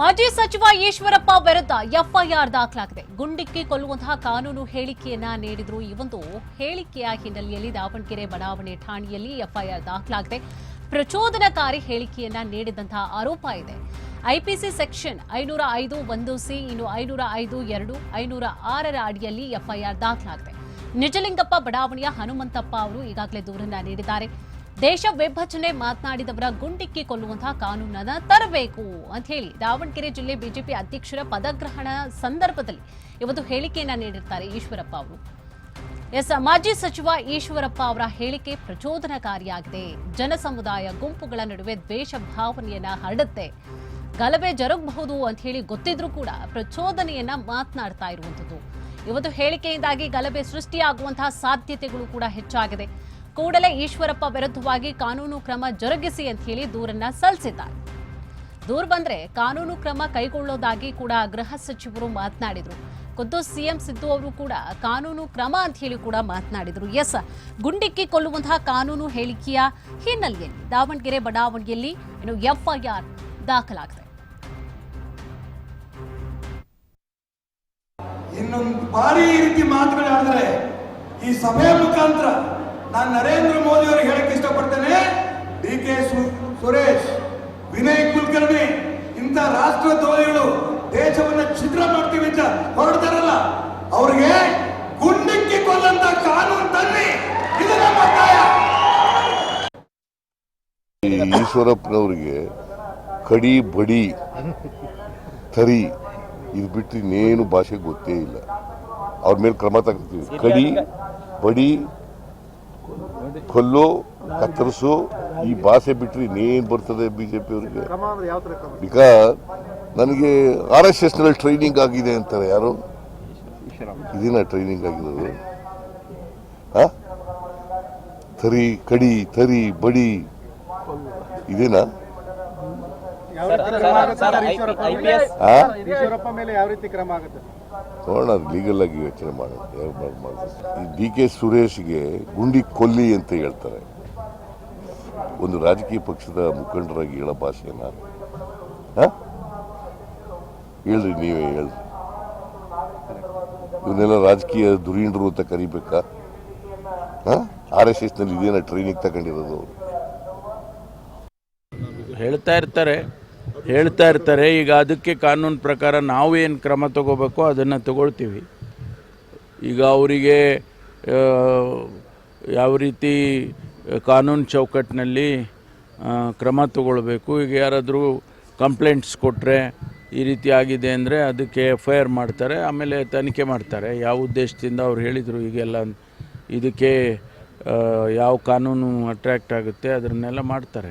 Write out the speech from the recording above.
ಮಾಜಿ ಸಚಿವ ಈಶ್ವರಪ್ಪ ವಿರುದ್ಧ ಎಫ್ಐಆರ್ ದಾಖಲಾಗಿದೆ. ಗುಂಡಿಕ್ಕಿ ಕೊಲ್ಲುವಂತಹ ಕಾನೂನು ಹೇಳಿಕೆಯನ್ನ ನೀಡಿದ್ರು. ಈ ಒಂದು ಹೇಳಿಕೆಯ ಹಿನ್ನೆಲೆಯಲ್ಲಿ ದಾವಣಗೆರೆ ಬಡಾವಣೆ ಠಾಣೆಯಲ್ಲಿ ಎಫ್ಐಆರ್ ದಾಖಲಾಗಿದೆ. ಪ್ರಚೋದನಕಾರಿ ಹೇಳಿಕೆಯನ್ನ ನೀಡಿದಂತಹ ಆರೋಪ ಇದೆ. ಐಪಿಸಿ ಸೆಕ್ಷನ್ ಐನೂರ ಐದು ಒಂದು ಸಿ ಇನ್ನು ಐನೂರ ಐದು ಎರಡು ಐನೂರ ಆರರ ಅಡಿಯಲ್ಲಿ ಎಫ್ಐಆರ್ ದಾಖಲಾಗಿದೆ. ನಿಜಲಿಂಗಪ್ಪ ಬಡಾವಣೆಯ ಹನುಮಂತಪ್ಪ ಅವರು ಈಗಾಗಲೇ ದೂರನ್ನ ನೀಡಿದ್ದಾರೆ. ದೇಶ ವಿಭಜನೆ ಮಾತನಾಡಿದವರ ಗುಂಡಿಕ್ಕಿ ಕೊಲ್ಲುವಂತಹ ಕಾನೂನನ್ನ ತರಬೇಕು ಅಂತ ಹೇಳಿ ದಾವಣಗೆರೆ ಜಿಲ್ಲೆ ಬಿಜೆಪಿ ಅಧ್ಯಕ್ಷರ ಪದಗ್ರಹಣ ಸಂದರ್ಭದಲ್ಲಿ ಇವತ್ತು ಹೇಳಿಕೆಯನ್ನ ನೀಡಿರ್ತಾರೆ ಈಶ್ವರಪ್ಪ ಅವರು. ಎಸ್, ಮಾಜಿ ಸಚಿವ ಈಶ್ವರಪ್ಪ ಅವರ ಹೇಳಿಕೆ ಪ್ರಚೋದನಕಾರಿಯಾಗಿದೆ. ಜನಸಮುದಾಯ ಗುಂಪುಗಳ ನಡುವೆ ದ್ವೇಷ ಭಾವನೆಯನ್ನ ಹರಡುತ್ತೆ. ಗಲಭೆ ಜರುಗಬಹುದು ಅಂತ ಹೇಳಿ ಗೊತ್ತಿದ್ರೂ ಕೂಡ ಪ್ರಚೋದನೆಯನ್ನ ಮಾತನಾಡ್ತಾ ಇರುವಂಥದ್ದು. ಇವತ್ತು ಹೇಳಿಕೆಯಿಂದಾಗಿ ಗಲಭೆ ಸೃಷ್ಟಿಯಾಗುವಂತಹ ಸಾಧ್ಯತೆಗಳು ಕೂಡ ಹೆಚ್ಚಾಗಿದೆ. ಕೂಡಲೇ ಈಶ್ವರಪ್ಪ ವಿರುದ್ಧವಾಗಿ ಕಾನೂನು ಕ್ರಮ ಜರುಗಿಸಿ ಅಂತ ಹೇಳಿ ದೂರನ್ನ ಸಲ್ಲಿಸಿದ್ದಾರೆ. ದೂರು ಬಂದ್ರೆ ಕಾನೂನು ಕ್ರಮ ಕೈಗೊಳ್ಳೋದಾಗಿ ಕೂಡ ಗೃಹ ಸಚಿವರು ಮಾತನಾಡಿದ್ರು. ಖುದ್ದು ಸಿಎಂ ಸಿದ್ದು ಅವರು ಕೂಡ ಕಾನೂನು ಕ್ರಮ ಅಂತ ಹೇಳಿ ಕೂಡ ಮಾತನಾಡಿದ್ರು. ಎಸ್, ಗುಂಡಿಕ್ಕಿ ಕೊಲ್ಲುವಂತಹ ಕಾನೂನು ಹೇಳಿಕೆಯ ಹಿನ್ನೆಲೆಯಲ್ಲಿ ದಾವಣಗೆರೆ ಬಡಾವಣೆಯಲ್ಲಿ ಇನ್ನು ಎಫ್ಐಆರ್ ದಾಖಲಾಗಿದೆ. ಇನ್ನೊಂದು ಬಾರಿ ಈ ರೀತಿ ಮಾತುಗಳಾಡಿದ್ರೆ ಈ ಸಭೆಯ ಮುಖಾಂತರ ನಾನು ನರೇಂದ್ರ ಮೋದಿ ಅವರಿಗೆ ಹೇಳಕ್ಕೆ ಇಷ್ಟಪಡ್ತೇನೆ, ಡಿ ಕೆ ಸುರೇಶ್, ವಿನಯ್ ಕುಲಕರ್ಣಿ, ಇಂಥ ರಾಷ್ಟ್ರದ್ರೋಹಿಗಳು ದೇಶವನ್ನ ಛಿದ್ರ ಮಾಡ್ತೀವಿ ಅಂತ ಹೊರಡ್ತಾರಲ್ಲ, ಅವ್ರಿಗೆ ಗುಂಡಿಕ್ಕಿ ಕೊಲ್ಲಂತ ಕಾನೂನು ತನ್ನಿ. ಇದು ನಮ್ಮ ಈಶ್ವರಪ್ಪನವ್ರಿಗೆ ಕಡಿ, ಬಡಿ, ತರಿ, ಇದು ಬಿಟ್ಟು ಇನ್ನೇನು ಭಾಷೆ ಗೊತ್ತೇ ಇಲ್ಲ. ಅವ್ರ ಮೇಲೆ ಕ್ರಮ ತಗೋತೀವಿ ಕಡಿ, ಬಡಿ ಕೊಲ್ಲೋ ಕತ್ತರಿಸು ಈ ಭಾಷೆ ಬಿಟ್ಟರೆ ಇನ್ನೇನು ಬರ್ತದೆ ಬಿ ಜೆ ಪಿ ಅವರಿಗೆ ಬಿಕಾಸ್ ನನಗೆ ಆರ್ ಎಸ್ ಎಸ್ನಲ್ಲಿ ಟ್ರೈನಿಂಗ್ ಆಗಿದೆ ಅಂತಾರೆ ಯಾರು? ಇದೇನಾ ಟ್ರೈನಿಂಗ್ ಆಗಿರೋದು. ಹಾಂ ತರಿ ಕಡಿ ತರಿ ಬಡಿ. ಇದೇನಾ? ಆ? ಈಶ್ವರಪ್ಪ ಮೇಲೆ ಯಾವ ರೀತಿ ಕ್ರಮ ಆಗುತ್ತೆ? ನೋಡೋಣ ಲೀಗಲ್ ಆಗಿ ಯೋಚನೆ ಮಾಡೋಣ ಯಾರು ಮಾಡ್- ಮಾಡ್ತಾರೆ. ಈ ಡಿ ಕೆ ಸುರೇಶ್ಗೆ ಗುಂಡಿ ಕೊಲ್ಲಿ ಅಂತ ಹೇಳ್ತಾರೆ. ಒಂದು ರಾಜಕೀಯ ಪಕ್ಷದ ಮುಖಂಡರಾಗಿ ಹೇಳೋ ಭಾಷೆನ? ಹೇಳ್ರಿ ನೀವೇ ಹೇಳ್ರಿ. ಇವನ್ನೆಲ್ಲ ರಾಜಕೀಯ ಧುರೀಣರು ಅಂತ ಕರಿಬೇಕಾ? ಆರ್ ಎಸ್ ಎಸ್ನಲ್ಲಿ ಇದೇನ ಟ್ರೈನಿಂಗ್ ತಗೊಂಡಿರೋದು ಅವರು? ಹೇಳ್ತಾ ಇರ್ತಾರೆ. ಹೇಳ್ತಾ ಇರ್ತಾರೆ, ಈಗ ಅದಕ್ಕೆ ಕಾನೂನು ಪ್ರಕಾರ ನಾವು ಏನು ಕ್ರಮ ತಗೋಬೇಕು ಅದನ್ನು ತಗೊಳ್ತೀವಿ. ಈಗ ಅವರಿಗೆ ಯಾವ ರೀತಿ ಕಾನೂನು ಚೌಕಟ್ಟಿನಲ್ಲಿ ಕ್ರಮ ತಗೊಳ್ಬೇಕು, ಈಗ ಯಾರಾದರೂ ಕಂಪ್ಲೇಂಟ್ಸ್ ಕೊಟ್ಟರೆ ಈ ರೀತಿ ಆಗಿದೆ ಅಂದರೆ ಅದಕ್ಕೆ ಎಫ್ ಐ ಆರ್ ಮಾಡ್ತಾರೆ, ಆಮೇಲೆ ತನಿಖೆ ಮಾಡ್ತಾರೆ. ಯಾವ ಉದ್ದೇಶದಿಂದ ಅವ್ರು ಹೇಳಿದರು ಈಗೆಲ್ಲ ಇದಕ್ಕೆ ಯಾವ ಕಾನೂನು ಅಟ್ರ್ಯಾಕ್ಟ್ ಆಗುತ್ತೆ, ಅದನ್ನೆಲ್ಲ ಮಾಡ್ತಾರೆ.